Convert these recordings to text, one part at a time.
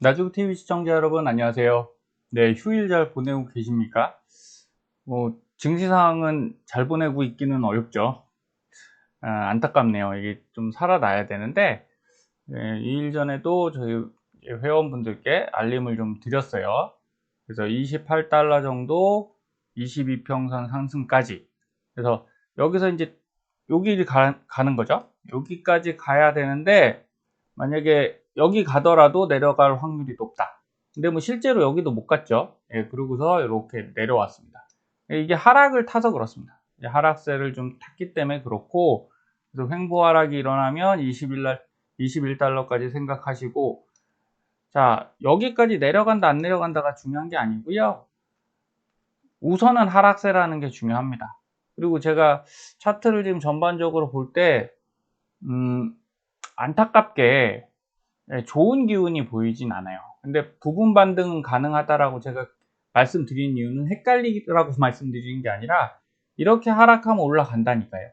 나주TV 시청자 여러분 안녕하세요. 네, 휴일 잘 보내고 계십니까? 뭐 증시상황은 잘 보내고 있기는 어렵죠. 아, 안타깝네요. 이게 좀 살아나야 되는데 네, 2일 전에도 저희 회원분들께 알림을 좀 드렸어요. 그래서 28달러 정도 22평선 상승까지 그래서 여기서 이제 여기 가, 가는 거죠. 여기까지 가야 되는데 만약에 여기 가더라도 내려갈 확률이 높다. 근데 뭐 실제로 여기도 못 갔죠. 예, 그러고서 이렇게 내려왔습니다. 예, 이게 하락을 타서 그렇습니다. 하락세를 좀 탔기 때문에 그렇고, 그래서 횡보 하락이 일어나면 20일 21달러까지 생각하시고, 자, 여기까지 내려간다, 안 내려간다가 중요한 게 아니고요. 우선은 하락세라는 게 중요합니다. 그리고 제가 차트를 지금 전반적으로 볼 때, 음, 안타깝게 네, 좋은 기운이 보이진 않아요. 근데 부분 반등은 가능하다라고 제가 말씀드린 이유는 헷갈리라고 말씀드리는 게 아니라 이렇게 하락하면 올라간다니까요.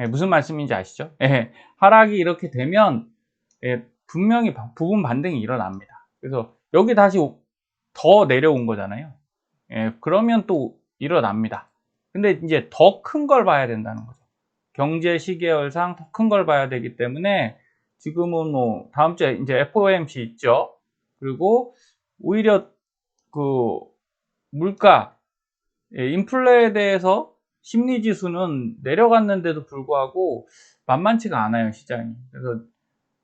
예, 무슨 말씀인지 아시죠? 예, 하락이 이렇게 되면 예, 분명히 부분 반등이 일어납니다. 그래서 여기 다시 더 내려온 거잖아요. 예, 그러면 또 일어납니다. 근데 이제 더 큰 걸 봐야 된다는 거죠. 경제 시계열상 더 큰 걸 봐야 되기 때문에 지금은 뭐 다음 주에 이제 FOMC 있죠. 그리고 오히려 그 물가 예, 인플레에 대해서 심리 지수는 내려갔는데도 불구하고 만만치가 않아요 시장이. 그래서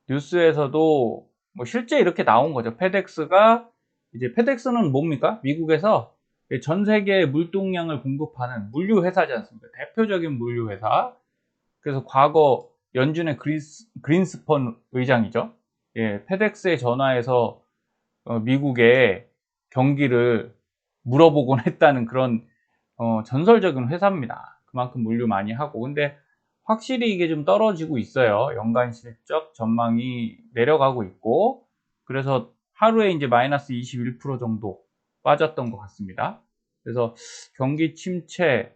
뉴스에서도 뭐 실제 이렇게 나온 거죠. 페덱스가 이제 페덱스는 뭡니까? 미국에서 전 세계 물동량을 공급하는 물류 회사지 않습니까? 대표적인 물류 회사. 그래서 과거 연준의 그리스, 그린스펀 의장이죠. 예, 페덱스에 전화해서 어, 미국의 경기를 물어보곤 했다는 그런 어, 전설적인 회사입니다. 그만큼 물류 많이 하고. 근데 확실히 이게 좀 떨어지고 있어요. 연간 실적 전망이 내려가고 있고. 그래서 하루에 이제 마이너스 21% 정도 빠졌던 것 같습니다. 그래서 경기 침체,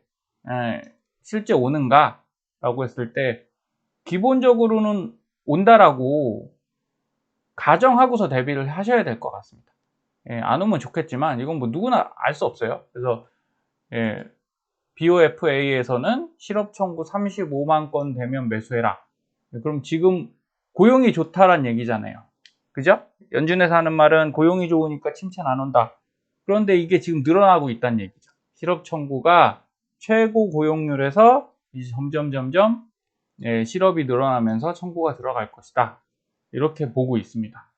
에, 실제 오는가? 라고 했을 때 기본적으로는 온다라고 가정하고서 대비를 하셔야 될 것 같습니다. 예, 안 오면 좋겠지만 이건 뭐 누구나 알 수 없어요. 그래서 예, BOFA에서는 실업 청구 35만 건 되면 매수해라. 예, 그럼 지금 고용이 좋다란 얘기잖아요. 그죠? 연준에서 하는 말은 고용이 좋으니까 침체는 안 온다. 그런데 이게 지금 늘어나고 있다는 얘기죠. 실업 청구가 최고 고용률에서 이제 점점 점점 예, 실업이 늘어나면서 청구가 들어갈 것이다. 이렇게 보고 있습니다.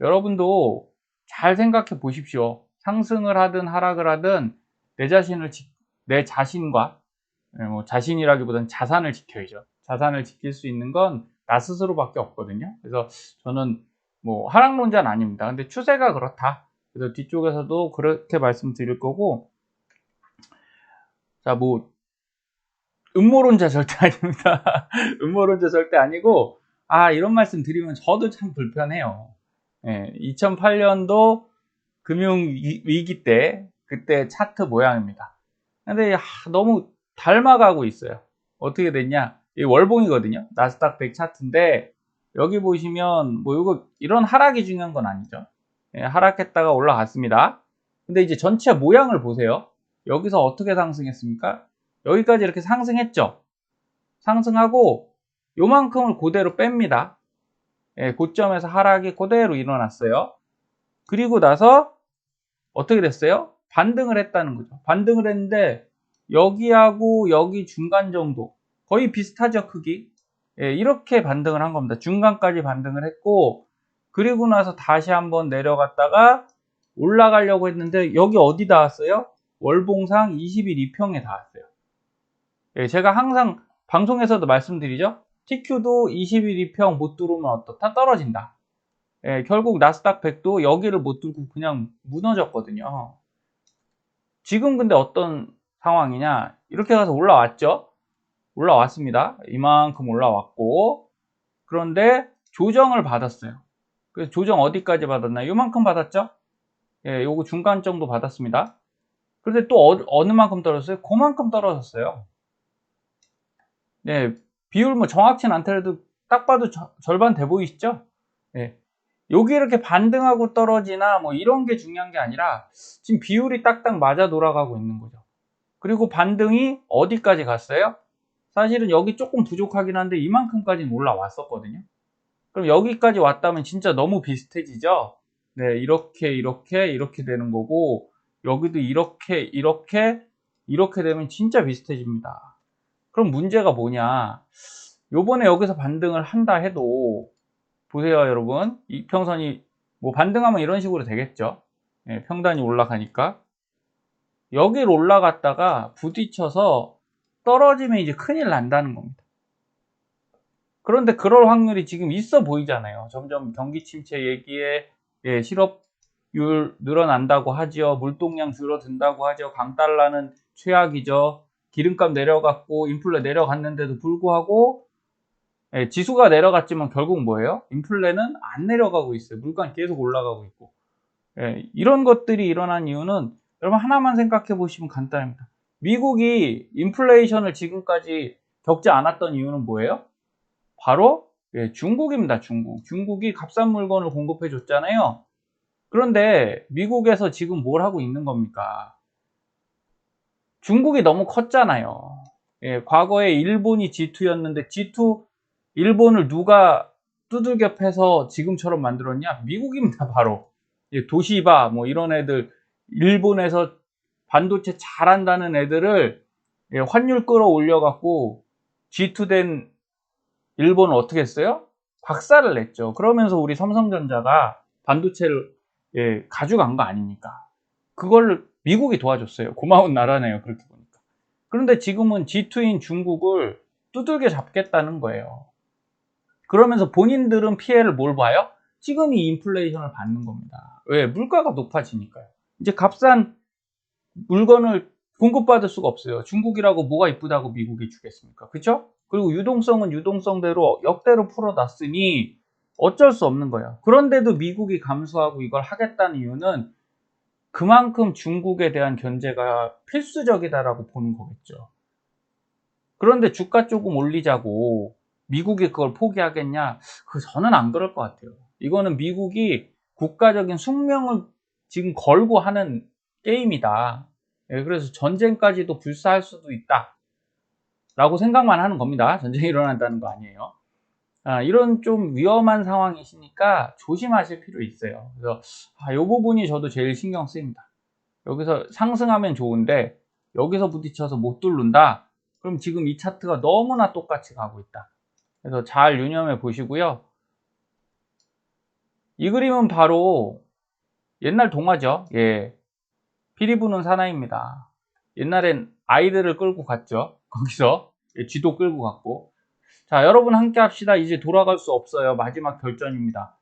여러분도 잘 생각해 보십시오. 상승을 하든 하락을 하든 내 자신을 내 자신과 예, 뭐 자신이라기보다는 자산을 지켜야죠. 자산을 지킬 수 있는 건 나 스스로밖에 없거든요. 그래서 저는 뭐 하락론자는 아닙니다. 근데 추세가 그렇다. 그래서 뒤쪽에서도 그렇게 말씀드릴 거고 자 뭐 음모론자 절대 아닙니다. 음모론자 절대 아니고 아 이런 말씀 드리면 저도 참 불편해요. 예, 2008년도 금융 위기 때 그때 차트 모양입니다. 근데 아, 너무 닮아가고 있어요. 어떻게 됐냐? 이 월봉이거든요. 나스닥 100 차트인데 여기 보시면 뭐 이거 이런 하락이 중요한 건 아니죠. 예, 하락했다가 올라갔습니다. 근데 이제 전체 모양을 보세요. 여기서 어떻게 상승했습니까? 여기까지 이렇게 상승했죠. 상승하고 요만큼을 그대로 뺍니다. 예, 고점에서 하락이 그대로 일어났어요. 그리고 나서 어떻게 됐어요? 반등을 했다는 거죠. 반등을 했는데 여기하고 여기 중간 정도 거의 비슷하죠 크기 예, 이렇게 반등을 한 겁니다. 중간까지 반등을 했고 그리고 나서 다시 한번 내려갔다가 올라가려고 했는데 여기 어디 닿았어요? 월봉상 21 2평에 닿았어요. 예, 제가 항상 방송에서도 말씀드리죠. TQ도 21, 2평 못 뚫으면 어떻다? 떨어진다. 예, 결국 나스닥 100도 여기를 못 뚫고 그냥 무너졌거든요. 지금 근데 어떤 상황이냐? 이렇게 가서 올라왔죠? 올라왔습니다. 이만큼 올라왔고, 그런데 조정을 받았어요. 그래서 조정 어디까지 받았나? 요만큼 받았죠? 예, 요거 중간 정도 받았습니다. 그런데 또 어, 느 만큼 떨어졌어요? 그만큼 떨어졌어요. 네, 비율 뭐 정확치는 않더라도 딱 봐도 저, 절반 돼 보이시죠? 네, 여기 이렇게 반등하고 떨어지나 뭐 이런 게 중요한 게 아니라 지금 비율이 딱딱 맞아 돌아가고 있는 거죠. 그리고 반등이 어디까지 갔어요? 사실은 여기 조금 부족하긴 한데 이만큼까지는 올라왔었거든요. 그럼 여기까지 왔다면 진짜 너무 비슷해지죠? 네, 이렇게, 이렇게, 이렇게 되는 거고, 여기도 이렇게, 이렇게, 이렇게 되면 진짜 비슷해집니다. 그럼 문제가 뭐냐? 요번에 여기서 반등을 한다 해도, 보세요, 여러분. 이 평선이, 뭐 반등하면 이런 식으로 되겠죠? 네, 평단이 올라가니까. 여기를 올라갔다가 부딪혀서 떨어지면 이제 큰일 난다는 겁니다. 그런데 그럴 확률이 지금 있어 보이잖아요. 점점 경기 침체 얘기에 예, 실업률 늘어난다고 하죠. 물동량 줄어든다고 하죠. 강달러는 최악이죠. 기름값 내려갔고 인플레 내려갔는데도 불구하고 예, 지수가 내려갔지만 결국 뭐예요? 인플레는 안 내려가고 있어요. 물가 계속 올라가고 있고 예, 이런 것들이 일어난 이유는 여러분 하나만 생각해 보시면 간단합니다. 미국이 인플레이션을 지금까지 겪지 않았던 이유는 뭐예요? 바로 예, 중국입니다. 중국. 중국이 값싼 물건을 공급해 줬잖아요. 그런데 미국에서 지금 뭘 하고 있는 겁니까? 중국이 너무 컸잖아요. 예, 과거에 일본이 G2였는데 G2 일본을 누가 두들겨 패서 지금처럼 만들었냐? 미국입니다. 바로. 예, 도시바 뭐 이런 애들 일본에서 반도체 잘한다는 애들을 예, 환율 끌어올려 갖고 G2 된 일본은 어떻게 했어요? 박살을 냈죠. 그러면서 우리 삼성전자가 반도체를 예, 가져간 거 아닙니까? 그걸 미국이 도와줬어요. 고마운 나라네요. 그렇게 보니까. 그런데 지금은 G2인 중국을 두들겨 잡겠다는 거예요. 그러면서 본인들은 피해를 뭘 봐요? 지금 이 인플레이션을 받는 겁니다. 왜? 물가가 높아지니까요. 이제 값싼 물건을 공급받을 수가 없어요. 중국이라고 뭐가 이쁘다고 미국이 주겠습니까? 그쵸? 그리고 유동성은 유동성대로 역대로 풀어놨으니 어쩔 수 없는 거예요. 그런데도 미국이 감수하고 이걸 하겠다는 이유는 그만큼 중국에 대한 견제가 필수적이다라고 보는 거겠죠. 그런데 주가 조금 올리자고 미국이 그걸 포기하겠냐? 그 저는 안 그럴 것 같아요. 이거는 미국이 국가적인 숙명을 지금 걸고 하는 게임이다. 예, 그래서 전쟁까지도 불사할 수도 있다. 라고 생각만 하는 겁니다. 전쟁이 일어난다는 거 아니에요. 아, 이런 좀 위험한 상황이시니까 조심하실 필요 있어요. 그래서 아, 이 부분이 저도 제일 신경 쓰입니다. 여기서 상승하면 좋은데 여기서 부딪혀서 못 뚫는다. 그럼 지금 이 차트가 너무나 똑같이 가고 있다. 그래서 잘 유념해 보시고요. 이 그림은 바로 옛날 동화죠. 예. 피리 부는 사나이입니다. 옛날엔 아이들을 끌고 갔죠. 거기서 예, 쥐도 끌고 갔고. 자, 여러분 함께 합시다. 이제 돌아갈 수 없어요. 마지막 결전입니다.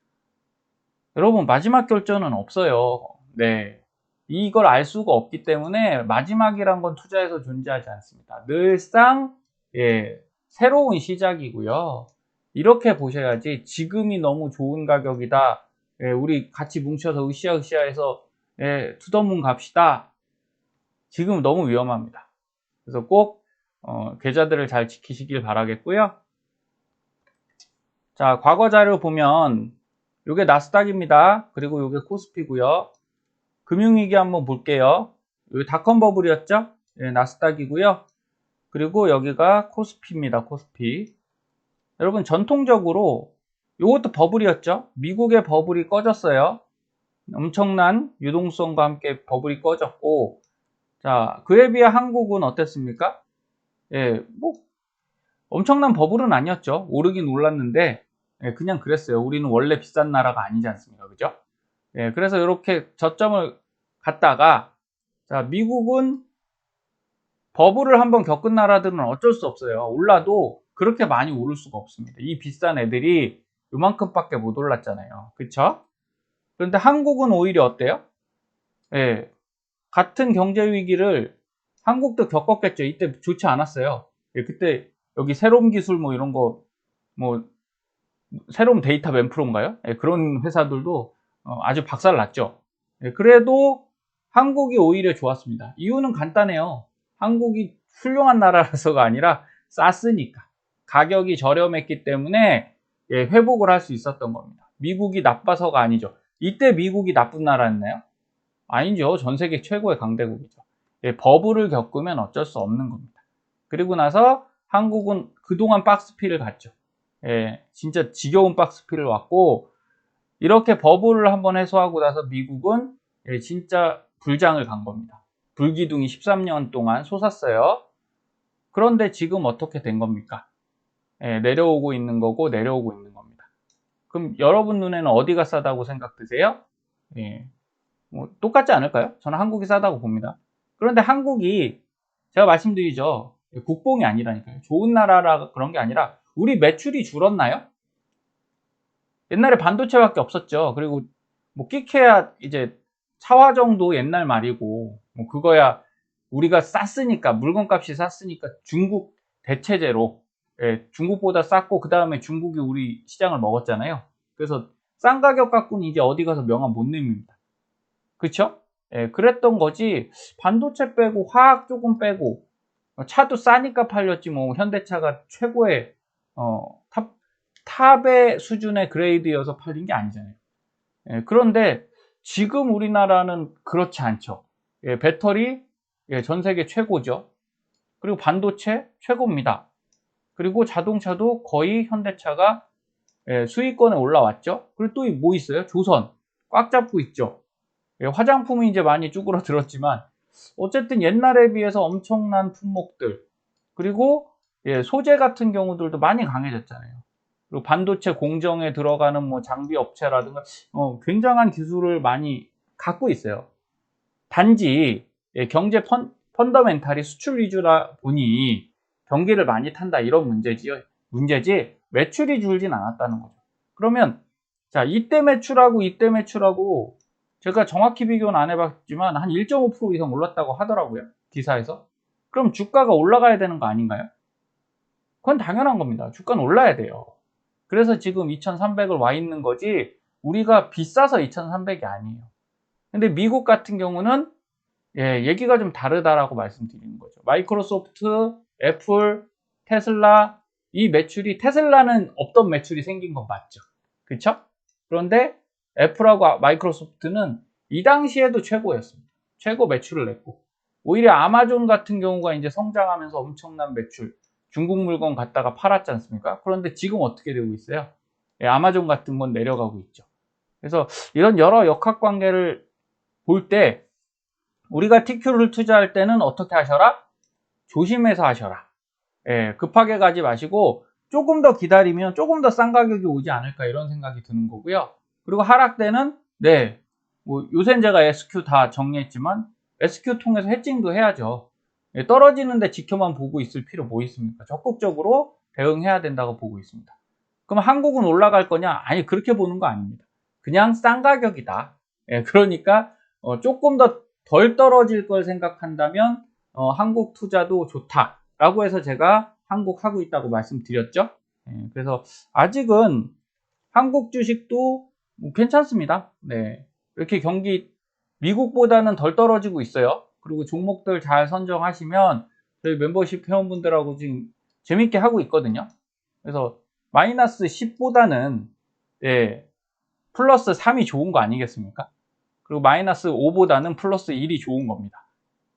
여러분 마지막 결전은 없어요. 네. 이걸 알 수가 없기 때문에 마지막이란 건 투자에서 존재하지 않습니다. 늘상 예, 새로운 시작이고요. 이렇게 보셔야지 지금이 너무 좋은 가격이다. 예, 우리 같이 뭉쳐서 으쌰으쌰 해서 예, 투더문 갑시다. 지금 너무 위험합니다. 그래서 꼭 어, 계좌들을 잘 지키시길 바라겠고요. 자, 과거 자료 보면 이게 나스닥입니다. 그리고 이게 코스피고요. 금융위기 한번 볼게요. 여기 닷컴 버블이었죠? 예, 나스닥이고요. 그리고 여기가 코스피입니다. 코스피. 여러분 전통적으로 이것도 버블이었죠? 미국의 버블이 꺼졌어요. 엄청난 유동성과 함께 버블이 꺼졌고 자 그에 비해 한국은 어땠습니까? 예, 뭐 엄청난 버블은 아니었죠. 오르긴 올랐는데 예, 그냥 그랬어요. 우리는 원래 비싼 나라가 아니지 않습니까? 그죠? 예, 그래서 이렇게 저점을 갔다가 자 미국은 버블을 한번 겪은 나라들은 어쩔 수 없어요. 올라도 그렇게 많이 오를 수가 없습니다. 이 비싼 애들이 요만큼밖에 못 올랐잖아요. 그쵸? 그런데 한국은 오히려 어때요? 예, 같은 경제 위기를 한국도 겪었겠죠. 이때 좋지 않았어요. 예, 그때 여기 새로운 기술 뭐 이런 거, 뭐, 새로운 데이터 맨프로인가요? 예, 그런 회사들도 어, 아주 박살 났죠. 예, 그래도 한국이 오히려 좋았습니다. 이유는 간단해요. 한국이 훌륭한 나라라서가 아니라 쌌으니까. 가격이 저렴했기 때문에 예, 회복을 할 수 있었던 겁니다. 미국이 나빠서가 아니죠. 이때 미국이 나쁜 나라였나요? 아니죠. 전 세계 최고의 강대국이죠. 예, 버블을 겪으면 어쩔 수 없는 겁니다. 그리고 나서 한국은 그동안 박스피를 갔죠. 예, 진짜 지겨운 박스피를 왔고 이렇게 버블을 한번 해소하고 나서 미국은 예, 진짜 불장을 간 겁니다. 불기둥이 13년 동안 솟았어요. 그런데 지금 어떻게 된 겁니까? 예, 내려오고 있는 거고 내려오고 있는 겁니다. 그럼 여러분 눈에는 어디가 싸다고 생각 드세요? 예, 뭐 똑같지 않을까요? 저는 한국이 싸다고 봅니다. 그런데 한국이 제가 말씀드리죠. 국뽕이 아니라니까요. 좋은 나라라 그런 게 아니라 우리 매출이 줄었나요? 옛날에 반도체밖에 없었죠. 그리고 뭐 끼케야 이제 차화 정도 옛날 말이고 뭐 그거야 우리가 쌌으니까 물건값이 쌌으니까 중국 대체제로 예, 중국보다 쌌고 그 다음에 중국이 우리 시장을 먹었잖아요. 그래서 싼 가격 갖고는 이제 어디 가서 명함 못 냅니다. 그쵸? 예, 그랬던 거지 반도체 빼고 화학 조금 빼고 차도 싸니까 팔렸지 뭐 현대차가 최고의 어, 탑, 탑의 수준의 그레이드여서 팔린 게 아니잖아요. 예, 그런데 지금 우리나라는 그렇지 않죠. 예, 배터리 예, 전 세계 최고죠. 그리고 반도체 최고입니다. 그리고 자동차도 거의 현대차가 예, 수익권에 올라왔죠. 그리고 또 뭐 있어요? 조선 꽉 잡고 있죠. 예, 화장품이 이제 많이 쭈그러들었지만 어쨌든 옛날에 비해서 엄청난 품목들 그리고 예, 소재 같은 경우들도 많이 강해졌잖아요. 그리고 반도체 공정에 들어가는 뭐 장비 업체라든가 어, 굉장한 기술을 많이 갖고 있어요. 단지 예, 경제 펀, 펀더멘탈이 수출 위주라 보니 경기를 많이 탄다 이런 문제지요. 문제지 매출이 줄진 않았다는 거죠. 그러면 자 이때 매출하고 이때 매출하고 제가 정확히 비교는 안 해봤지만 한 1.5% 이상 올랐다고 하더라고요. 기사에서. 그럼 주가가 올라가야 되는 거 아닌가요? 그건 당연한 겁니다. 주가는 올라야 돼요. 그래서 지금 2,300을 와 있는 거지 우리가 비싸서 2,300이 아니에요. 근데 미국 같은 경우는 예, 얘기가 좀 다르다라고 말씀드리는 거죠. 마이크로소프트, 애플, 테슬라 이 매출이 테슬라는 없던 매출이 생긴 건 맞죠. 그렇죠? 그런데 애플하고 마이크로소프트는 이 당시에도 최고였습니다. 최고 매출을 냈고 오히려 아마존 같은 경우가 이제 성장하면서 엄청난 매출 중국 물건 갖다가 팔았지 않습니까? 그런데 지금 어떻게 되고 있어요? 예, 아마존 같은 건 내려가고 있죠. 그래서 이런 여러 역학 관계를 볼 때 우리가 TQ를 투자할 때는 어떻게 하셔라? 조심해서 하셔라. 예, 급하게 가지 마시고 조금 더 기다리면 조금 더 싼 가격이 오지 않을까 이런 생각이 드는 거고요. 그리고 하락 때는 네, 뭐 요새는 제가 SQ 다 정리했지만 SQ 통해서 해칭도 해야죠. 예, 떨어지는데 지켜만 보고 있을 필요 뭐 있습니까? 적극적으로 대응해야 된다고 보고 있습니다. 그럼 한국은 올라갈 거냐? 아니 그렇게 보는 거 아닙니다. 그냥 싼 가격이다. 예, 그러니까 어, 조금 더 덜 떨어질 걸 생각한다면 어, 한국 투자도 좋다라고 해서 제가 한국 하고 있다고 말씀드렸죠. 예, 그래서 아직은 한국 주식도 괜찮습니다. 네, 이렇게 경기 미국보다는 덜 떨어지고 있어요. 그리고 종목들 잘 선정하시면 저희 멤버십 회원분들하고 지금 재밌게 하고 있거든요. 그래서 마이너스 10보다는 예, 플러스 3이 좋은 거 아니겠습니까? 그리고 마이너스 5보다는 플러스 1이 좋은 겁니다.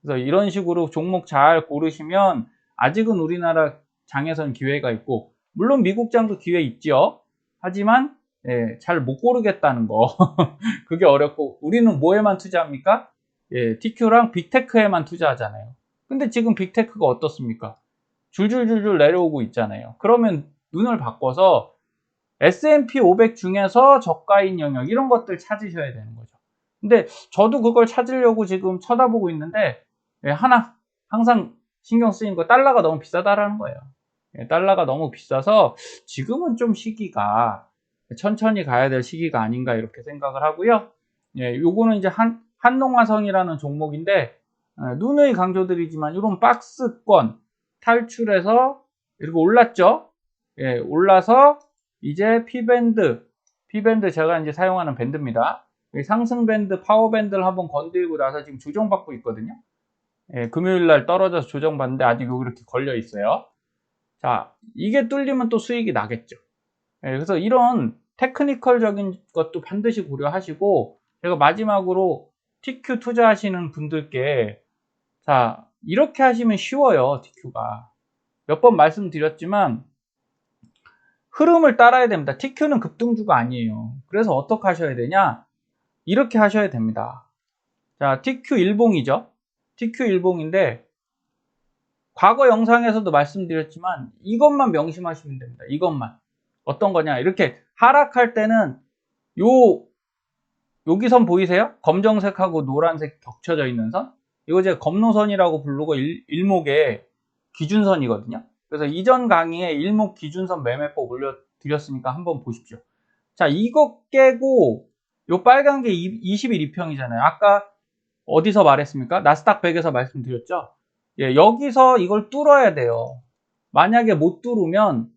그래서 이런 식으로 종목 잘 고르시면 아직은 우리나라 장에선 기회가 있고 물론 미국 장도 기회 있죠. 하지만 예, 잘 못 고르겠다는 거 그게 어렵고 우리는 뭐에만 투자합니까? 예, TQ랑 빅테크에만 투자하잖아요. 근데 지금 빅테크가 어떻습니까? 줄줄줄줄 내려오고 있잖아요. 그러면 눈을 바꿔서 S&P 500 중에서 저가인 영역 이런 것들 찾으셔야 되는 거죠. 근데 저도 그걸 찾으려고 지금 쳐다보고 있는데 예, 하나 항상 신경 쓰이는 거 달러가 너무 비싸다라는 거예요. 예, 달러가 너무 비싸서 지금은 좀 시기가 천천히 가야 될 시기가 아닌가 이렇게 생각을 하고요. 예, 요거는 이제 한 한농화성이라는 종목인데 예, 눈의 강조드리지만 이런 박스권 탈출해서 이렇게 올랐죠. 예, 올라서 이제 P밴드, P밴드 제가 이제 사용하는 밴드입니다. 상승 밴드, 파워 밴드를 한번 건들고 나서 지금 조정받고 있거든요. 예, 금요일 날 떨어져서 조정받는데 아직 이렇게 걸려 있어요. 자, 이게 뚫리면 또 수익이 나겠죠. 예, 그래서 이런 테크니컬적인 것도 반드시 고려하시고 제가 마지막으로 TQ 투자하시는 분들께 자 이렇게 하시면 쉬워요 TQ가. 몇 번 말씀드렸지만 흐름을 따라야 됩니다. TQ는 급등주가 아니에요. 그래서 어떻게 하셔야 되냐? 이렇게 하셔야 됩니다. 자 TQ 일봉이죠? TQ 일봉인데 과거 영상에서도 말씀드렸지만 이것만 명심하시면 됩니다. 이것만. 어떤 거냐? 이렇게 하락할 때는 요 여기 선 보이세요? 검정색하고 노란색 겹쳐져 있는 선 이거 제가 검노선이라고 부르고 일, 일목의 기준선이거든요 그래서 이전 강의에 일목 기준선 매매법 올려드렸으니까 한번 보십시오 자 이거 깨고 요 빨간 게 21, 2평이잖아요 아까 어디서 말했습니까? 나스닥 100에서 말씀드렸죠 예, 여기서 이걸 뚫어야 돼요 만약에 못 뚫으면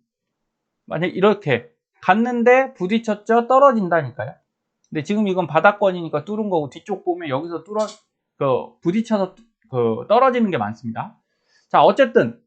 만약 이렇게 갔는데 부딪혔죠? 떨어진다니까요. 근데 지금 이건 바닥권이니까 뚫은 거고 뒤쪽 보면 여기서 뚫어 그 부딪혀서 그 떨어지는 게 많습니다. 자, 어쨌든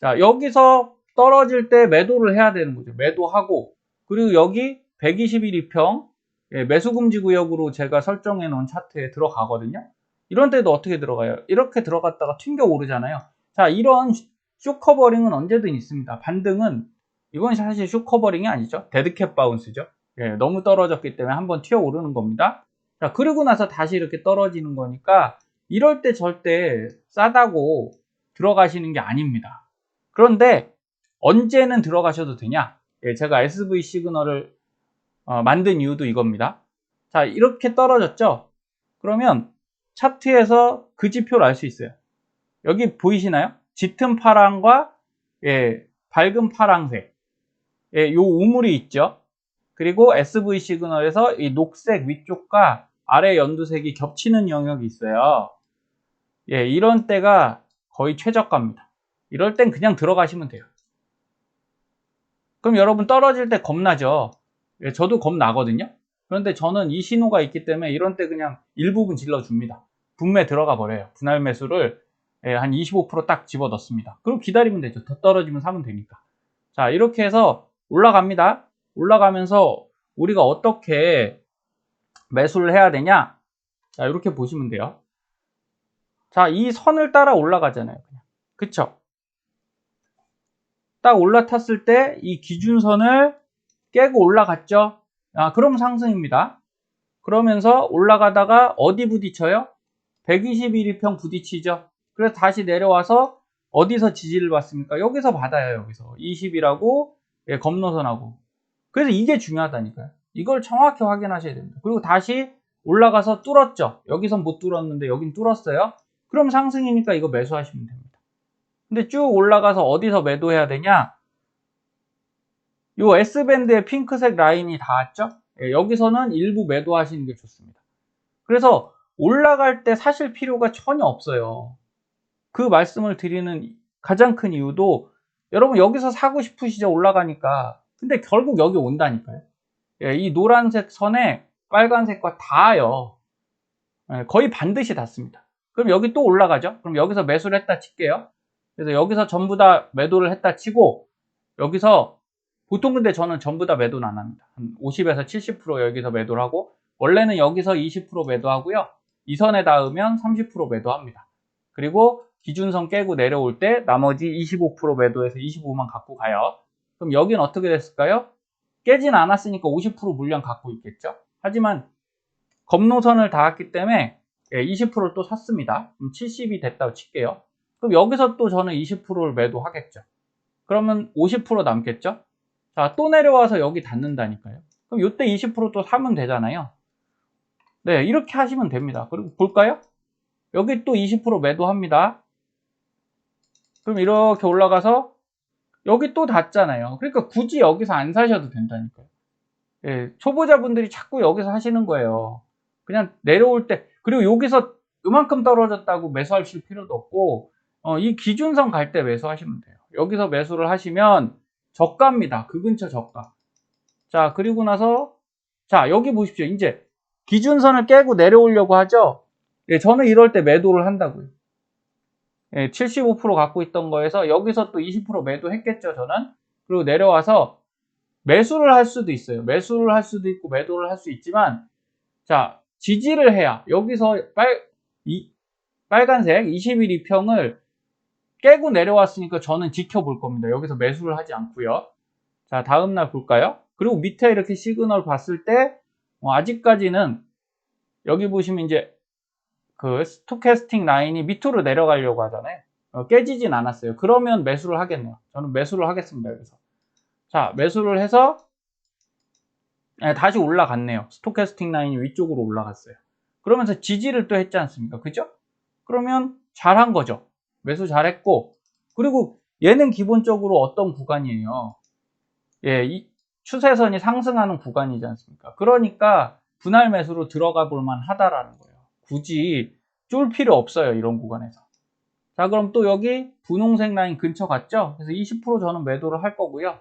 자, 여기서 떨어질 때 매도를 해야 되는 거죠. 매도하고 그리고 여기 121 2평 예, 매수 금지 구역으로 제가 설정해 놓은 차트에 들어가거든요. 이런 때도 어떻게 들어가요? 이렇게 들어갔다가 튕겨 오르잖아요. 자, 이런 쇼커버링은 언제든 있습니다. 반등은 이건 사실 쇼커버링이 아니죠. 데드캣 바운스죠. 예, 너무 떨어졌기 때문에 한번 튀어 오르는 겁니다. 자, 그러고 나서 다시 이렇게 떨어지는 거니까 이럴 때 절대 싸다고 들어가시는 게 아닙니다. 그런데 언제는 들어가셔도 되냐? 예, 제가 SV 시그널을 어, 만든 이유도 이겁니다. 자, 이렇게 떨어졌죠? 그러면 차트에서 그 지표를 알 수 있어요. 여기 보이시나요? 짙은 파랑과 예, 밝은 파랑색. 예, 요 우물이 있죠. 그리고 SV 시그널에서 이 녹색 위쪽과 아래 연두색이 겹치는 영역이 있어요. 예, 이런 때가 거의 최저가입니다. 이럴 땐 그냥 들어가시면 돼요. 그럼 여러분 떨어질 때 겁나죠? 예, 저도 겁나거든요? 그런데 저는 이 신호가 있기 때문에 이런 때 그냥 일부분 질러줍니다. 분매 들어가 버려요. 분할 매수를 예, 한 25%딱 집어 넣습니다. 그럼 기다리면 되죠. 더 떨어지면 사면 되니까. 자, 이렇게 해서 올라갑니다. 올라가면서 우리가 어떻게 매수를 해야 되냐? 자, 이렇게 보시면 돼요. 자, 이 선을 따라 올라가잖아요. 그냥. 그쵸? 딱 올라탔을 때 이 기준선을 깨고 올라갔죠? 아, 그럼 상승입니다. 그러면서 올라가다가 어디 부딪혀요? 121평 부딪히죠? 그래서 다시 내려와서 어디서 지지를 받습니까? 여기서 받아요, 여기서. 20이라고 예, 검노선하고. 그래서 이게 중요하다니까요. 이걸 정확히 확인하셔야 됩니다. 그리고 다시 올라가서 뚫었죠. 여기서 못 뚫었는데 여긴 뚫었어요. 그럼 상승이니까 이거 매수하시면 됩니다. 근데 쭉 올라가서 어디서 매도해야 되냐? 요 S밴드의 핑크색 라인이 닿았죠? 예, 여기서는 일부 매도하시는 게 좋습니다. 그래서 올라갈 때 사실 필요가 전혀 없어요. 그 말씀을 드리는 가장 큰 이유도 여러분 여기서 사고 싶으시죠? 올라가니까. 근데 결국 여기 온다니까요. 예, 이 노란색 선에 빨간색과 닿아요. 예, 거의 반드시 닿습니다. 그럼 여기 또 올라가죠? 그럼 여기서 매수를 했다 칠게요. 그래서 여기서 전부 다 매도를 했다 치고 여기서 보통 근데 저는 전부 다 매도는 안 합니다. 한 50에서 70% 여기서 매도를 하고 원래는 여기서 20% 매도하고요. 이 선에 닿으면 30% 매도합니다. 그리고 기준선 깨고 내려올 때 나머지 25% 매도해서 25만 갖고 가요. 그럼 여기는 어떻게 됐을까요? 깨진 않았으니까 50% 물량 갖고 있겠죠. 하지만 검노선을 닿았기 때문에 20%를 예, 또 샀습니다. 그럼 70이 됐다고 칠게요. 그럼 여기서 또 저는 20%를 매도하겠죠. 그러면 50% 남겠죠? 자, 또 내려와서 여기 닿는다니까요. 그럼 이때 20%또 사면 되잖아요. 네, 이렇게 하시면 됩니다. 그리고 볼까요? 여기 또 20% 매도합니다. 그럼 이렇게 올라가서 여기 또 닿잖아요. 그러니까 굳이 여기서 안 사셔도 된다니까요. 예, 초보자분들이 자꾸 여기서 하시는 거예요. 그냥 내려올 때 그리고 여기서 이만큼 떨어졌다고 매수하실 필요도 없고 어, 이 기준선 갈 때 매수하시면 돼요. 여기서 매수를 하시면 저가입니다. 그 근처 저가. 자 그리고 나서 자 여기 보십시오. 이제 기준선을 깨고 내려오려고 하죠. 예, 저는 이럴 때 매도를 한다고요. 75% 예, 갖고 있던 거에서 여기서 또 20% 매도했겠죠 저는 그리고 내려와서 매수를 할 수도 있어요. 매수를 할 수도 있고 매도를 할 수 있지만 자 지지를 해야 여기서 빨, 이, 빨간색 21 2평을 깨고 내려왔으니까 저는 지켜볼 겁니다. 여기서 매수를 하지 않고요. 자 다음날 볼까요? 그리고 밑에 이렇게 시그널 봤을 때 어, 아직까지는 여기 보시면 이제 그 스토캐스틱 라인이 밑으로 내려가려고 하잖아요. 어, 깨지진 않았어요. 그러면 매수를 하겠네요. 저는 매수를 하겠습니다. 여기서. 자, 매수를 해서 네, 다시 올라갔네요. 스토캐스틱 라인이 위쪽으로 올라갔어요. 그러면서 지지를 또 했지 않습니까? 그죠? 그러면 잘한 거죠. 매수 잘했고 그리고 얘는 기본적으로 어떤 구간이에요? 예, 이 추세선이 상승하는 구간이지 않습니까? 그러니까 분할 매수로 들어가 볼 만 하다라는 거예요. 굳이 쫄 필요 없어요. 이런 구간에서. 자, 그럼 또 여기 분홍색 라인 근처 갔죠? 그래서 20% 저는 매도를 할 거고요.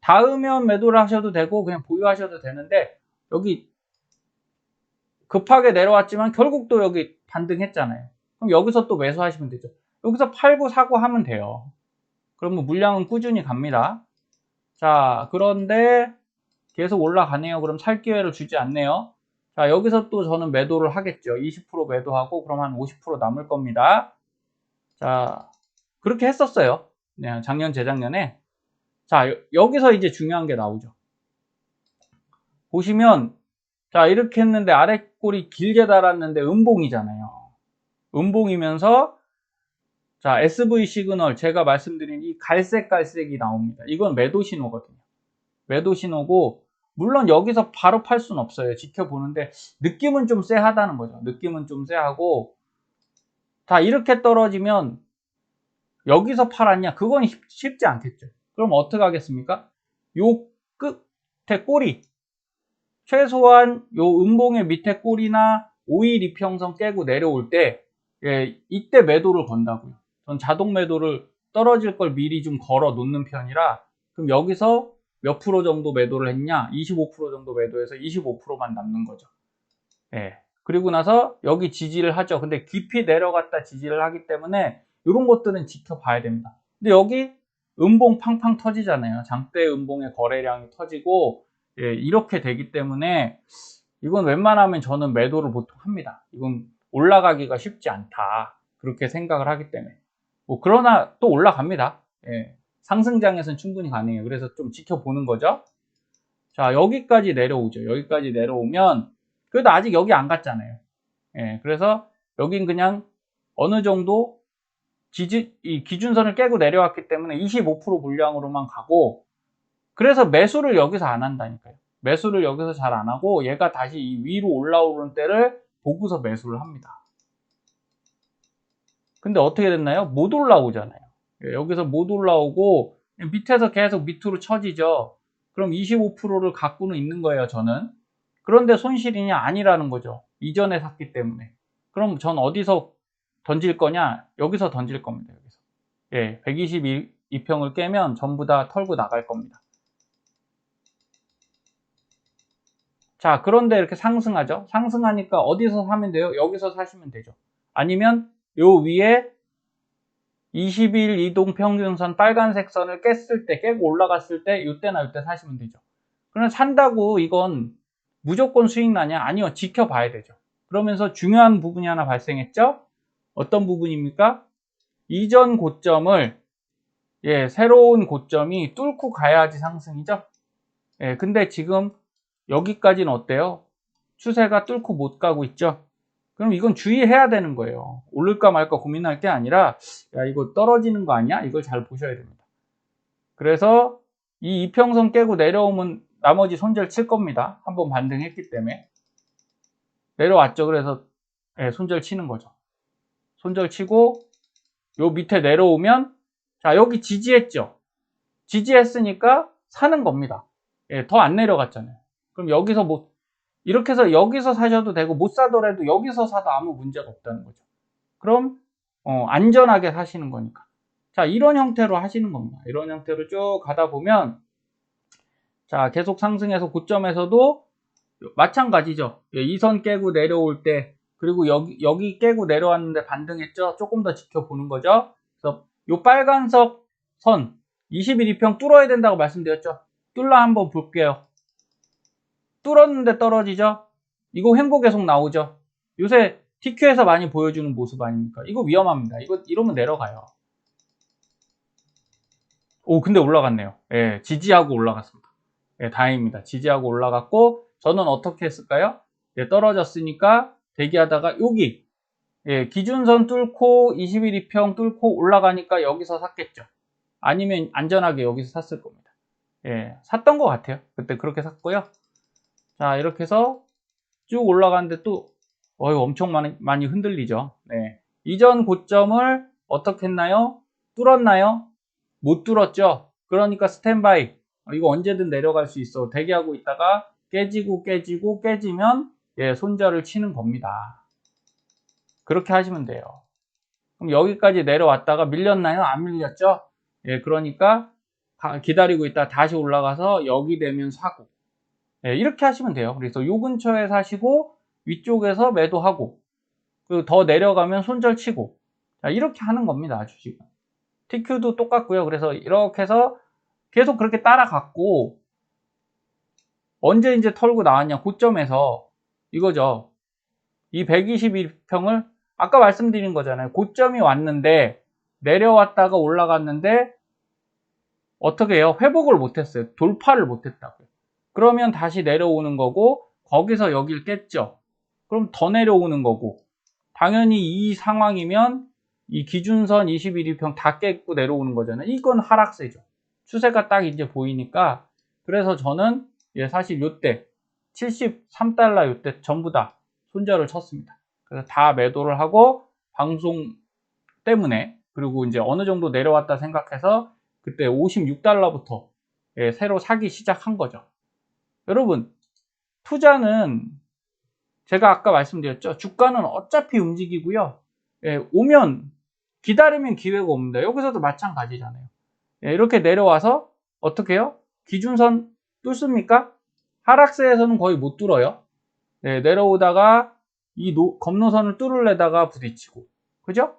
닿으면 매도를 하셔도 되고 그냥 보유하셔도 되는데 여기 급하게 내려왔지만 결국 또 여기 반등했잖아요. 그럼 여기서 또 매수하시면 되죠. 여기서 팔고 사고 하면 돼요. 그러면 물량은 꾸준히 갑니다. 자, 그런데 계속 올라가네요. 그럼 살 기회를 주지 않네요. 자, 여기서 또 저는 매도를 하겠죠. 20% 매도하고 그럼 한 50% 남을 겁니다. 자, 그렇게 했었어요. 네, 작년, 재작년에. 자, 여기서 이제 중요한 게 나오죠. 보시면, 자, 이렇게 했는데 아래 꼬리 길게 달았는데 음봉이잖아요. 음봉이면서, 자, SV 시그널, 제가 말씀드린 이 갈색 갈색이 나옵니다. 이건 매도 신호거든요. 매도 신호고, 물론 여기서 바로 팔 수는 없어요. 지켜보는데, 느낌은 좀 쎄하다는 거죠. 느낌은 좀 쎄하고, 자, 이렇게 떨어지면, 여기서 팔았냐? 그건 쉽지 않겠죠. 그럼 어떻게 하겠습니까? 요 끝에 꼬리 최소한 요 음봉의 밑에 꼬리나 5일 이평선 깨고 내려올 때 예, 이때 매도를 건다고요. 전 자동 매도를 떨어질 걸 미리 좀 걸어 놓는 편이라 그럼 여기서 몇 프로 정도 매도를 했냐? 25% 정도 매도해서 25%만 남는 거죠. 예. 그리고 나서 여기 지지를 하죠. 근데 깊이 내려갔다 지지를 하기 때문에 이런 것들은 지켜봐야 됩니다. 근데 여기 음봉 팡팡 터지잖아요. 장대 음봉의 거래량이 터지고 예, 이렇게 되기 때문에 이건 웬만하면 저는 매도를 보통 합니다. 이건 올라가기가 쉽지 않다. 그렇게 생각을 하기 때문에. 뭐 그러나 또 올라갑니다. 예, 상승장에서는 충분히 가능해요. 그래서 좀 지켜보는 거죠. 자, 여기까지 내려오죠. 여기까지 내려오면 그래도 아직 여기 안 갔잖아요. 예, 그래서 여긴 그냥 어느 정도 지지, 이 기준선을 깨고 내려왔기 때문에 25% 물량으로만 가고 그래서 매수를 여기서 안 한다니까요. 매수를 여기서 잘 안 하고 얘가 다시 위로 올라오는 때를 보고서 매수를 합니다. 근데 어떻게 됐나요? 못 올라오잖아요. 예, 여기서 못 올라오고 밑에서 계속 밑으로 쳐지죠. 그럼 25%를 갖고는 있는 거예요, 저는. 그런데 손실이냐? 아니라는 거죠. 이전에 샀기 때문에. 그럼 전 어디서 던질 거냐? 여기서 던질 겁니다. 여기서. 예, 122평을 깨면 전부 다 털고 나갈 겁니다. 자, 그런데 이렇게 상승하죠? 상승하니까 어디서 사면 돼요? 여기서 사시면 되죠. 아니면 요 위에 20일 이동 평균선 빨간색 선을 깼을 때, 깨고 올라갔을 때, 이때나 이때 사시면 되죠. 그러나 산다고 이건 무조건 수익 나냐? 아니요. 지켜봐야 되죠. 그러면서 중요한 부분이 하나 발생했죠? 어떤 부분입니까? 이전 고점을 예, 새로운 고점이 뚫고 가야지 상승이죠. 예, 근데 지금 여기까지는 어때요? 추세가 뚫고 못 가고 있죠. 그럼 이건 주의해야 되는 거예요. 오를까 말까 고민할 게 아니라 야 이거 떨어지는 거 아니야? 이걸 잘 보셔야 됩니다. 그래서 이 이평선 깨고 내려오면 나머지 손절 칠 겁니다. 한번 반등했기 때문에 내려왔죠. 그래서 예, 손절 치는 거죠. 손절 치고 요 밑에 내려오면 자 여기 지지했죠 지지했으니까 사는 겁니다 예, 더 안 내려갔잖아요 그럼 여기서 뭐 이렇게 해서 여기서 사셔도 되고 못 사더라도 여기서 사도 아무 문제가 없다는 거죠 그럼 어, 안전하게 사시는 거니까 자 이런 형태로 하시는 겁니다 이런 형태로 쭉 가다 보면 자 계속 상승해서 고점에서도 마찬가지죠 예, 이선 깨고 내려올 때 그리고 여기, 여기 깨고 내려왔는데 반등했죠? 조금 더 지켜보는 거죠? 그래서 요 빨간색 선, 21, 2평 뚫어야 된다고 말씀드렸죠? 뚫라 한번 볼게요. 뚫었는데 떨어지죠? 이거 횡보 계속 나오죠? 요새 TQ에서 많이 보여주는 모습 아닙니까? 이거 위험합니다. 이거 이러면 내려가요. 오, 근데 올라갔네요. 예, 지지하고 올라갔습니다. 예, 다행입니다. 지지하고 올라갔고, 저는 어떻게 했을까요? 예, 떨어졌으니까 대기하다가 여기, 예, 기준선 뚫고 21, 2평 뚫고 올라가니까 여기서 샀겠죠. 아니면 안전하게 여기서 샀을 겁니다. 예, 샀던 것 같아요. 그때 그렇게 샀고요. 자, 이렇게 해서 쭉 올라가는데 또, 어이, 엄청 많이, 많이 흔들리죠. 네. 이전 고점을 어떻게 했나요? 뚫었나요? 못 뚫었죠. 그러니까 스탠바이. 어, 이거 언제든 내려갈 수 있어. 대기하고 있다가 깨지고 깨지고 깨지면 예, 손절을 치는 겁니다. 그렇게 하시면 돼요. 그럼 여기까지 내려왔다가 밀렸나요? 안 밀렸죠? 예, 그러니까 기다리고 있다 다시 올라가서 여기 되면 사고. 예, 이렇게 하시면 돼요. 그래서 요 근처에 사시고 위쪽에서 매도하고 그리고 더 내려가면 손절 치고 자, 이렇게 하는 겁니다. 주식은. TQ도 똑같고요. 그래서 이렇게 해서 계속 그렇게 따라갔고 언제 이제 털고 나왔냐 고점에서 이거죠. 이 121평을 아까 말씀드린 거잖아요. 고점이 왔는데 내려왔다가 올라갔는데 어떻게 해요? 회복을 못했어요. 돌파를 못했다고요. 그러면 다시 내려오는 거고 거기서 여길 깼죠. 그럼 더 내려오는 거고 당연히 이 상황이면 이 기준선 21일평 다 깼고 내려오는 거잖아요. 이건 하락세죠. 추세가 딱 이제 보이니까 그래서 저는 예, 사실 요때 73달러 요때 전부 다 손절을 쳤습니다. 그래서 다 매도를 하고 방송 때문에 그리고 이제 어느 정도 내려왔다 생각해서 그때 56달러부터 예, 새로 사기 시작한 거죠. 여러분 투자는 제가 아까 말씀드렸죠. 주가는 어차피 움직이고요. 예, 오면 기다리면 기회가 옵니다. 여기서도 마찬가지잖아요. 예, 이렇게 내려와서 어떻게 해요? 기준선 뚫습니까? 하락세에서는 거의 못 뚫어요. 예, 내려오다가 이 노, 검노선을 뚫으려다가 부딪히고 그죠?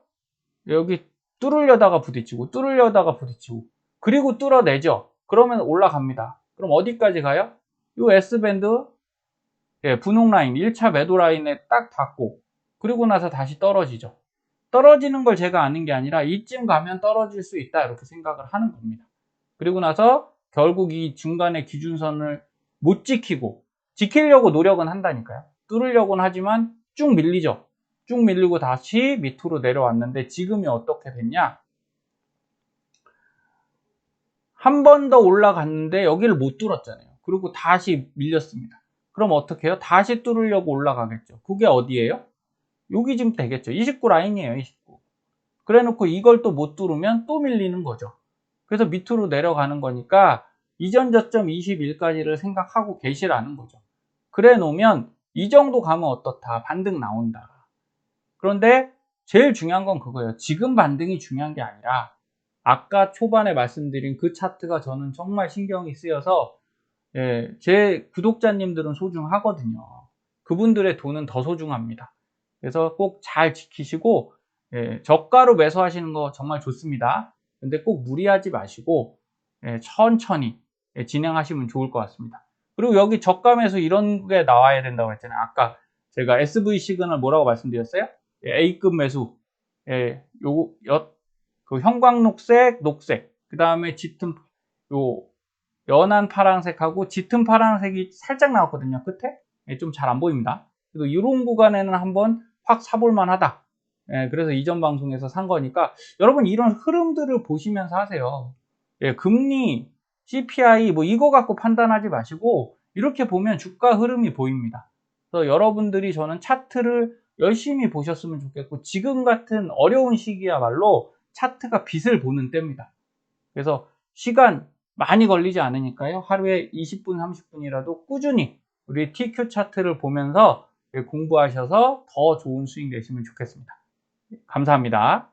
여기 뚫으려다가 부딪히고 뚫으려다가 부딪히고 그리고 뚫어내죠. 그러면 올라갑니다. 그럼 어디까지 가요? 이 S밴드 예, 분홍 라인 1차 매도 라인에 딱 닿고 그리고 나서 다시 떨어지죠. 떨어지는 걸 제가 아는 게 아니라 이쯤 가면 떨어질 수 있다 이렇게 생각을 하는 겁니다. 그리고 나서 결국 이 중간에 기준선을 못 지키고 지키려고 노력은 한다니까요. 뚫으려고는 하지만 쭉 밀리죠. 쭉 밀리고 다시 밑으로 내려왔는데 지금이 어떻게 됐냐? 한 번 더 올라갔는데 여기를 못 뚫었잖아요. 그리고 다시 밀렸습니다. 그럼 어떻게 해요? 다시 뚫으려고 올라가겠죠. 그게 어디예요? 여기 지금 되겠죠. 29 라인이에요. 29. 그래 놓고 이걸 또 못 뚫으면 또 밀리는 거죠. 그래서 밑으로 내려가는 거니까 이전 저점 21까지를 생각하고 계시라는 거죠. 그래 놓으면 이 정도 가면 어떻다. 반등 나온다. 그런데 제일 중요한 건 그거예요. 지금 반등이 중요한 게 아니라 아까 초반에 말씀드린 그 차트가 저는 정말 신경이 쓰여서 예, 제 구독자님들은 소중하거든요. 그분들의 돈은 더 소중합니다. 그래서 꼭 잘 지키시고 예, 저가로 매수하시는 거 정말 좋습니다. 근데 꼭 무리하지 마시고 예, 천천히 예, 진행하시면 좋을 것 같습니다. 그리고 여기 저가 매수 이런 게 나와야 된다고 했잖아요. 아까 제가 SV 시그널 뭐라고 말씀드렸어요? 예, A급 매수, 예, 요, 여, 그 형광 녹색, 녹색, 그 다음에 짙은 요 연한 파란색하고 짙은 파란색이 살짝 나왔거든요. 끝에 예, 좀잘 안 보입니다. 그래서 이런 구간에는 한번 확 사볼만 하다. 예, 그래서 이전 방송에서 산 거니까 여러분 이런 흐름들을 보시면서 하세요. 예, 금리, CPI 뭐 이거 갖고 판단하지 마시고 이렇게 보면 주가 흐름이 보입니다. 그래서 여러분들이 저는 차트를 열심히 보셨으면 좋겠고 지금 같은 어려운 시기야말로 차트가 빛을 보는 때입니다. 그래서 시간 많이 걸리지 않으니까요. 하루에 20분, 30분이라도 꾸준히 우리 TQ 차트를 보면서 공부하셔서 더 좋은 수익 내시면 좋겠습니다. 감사합니다.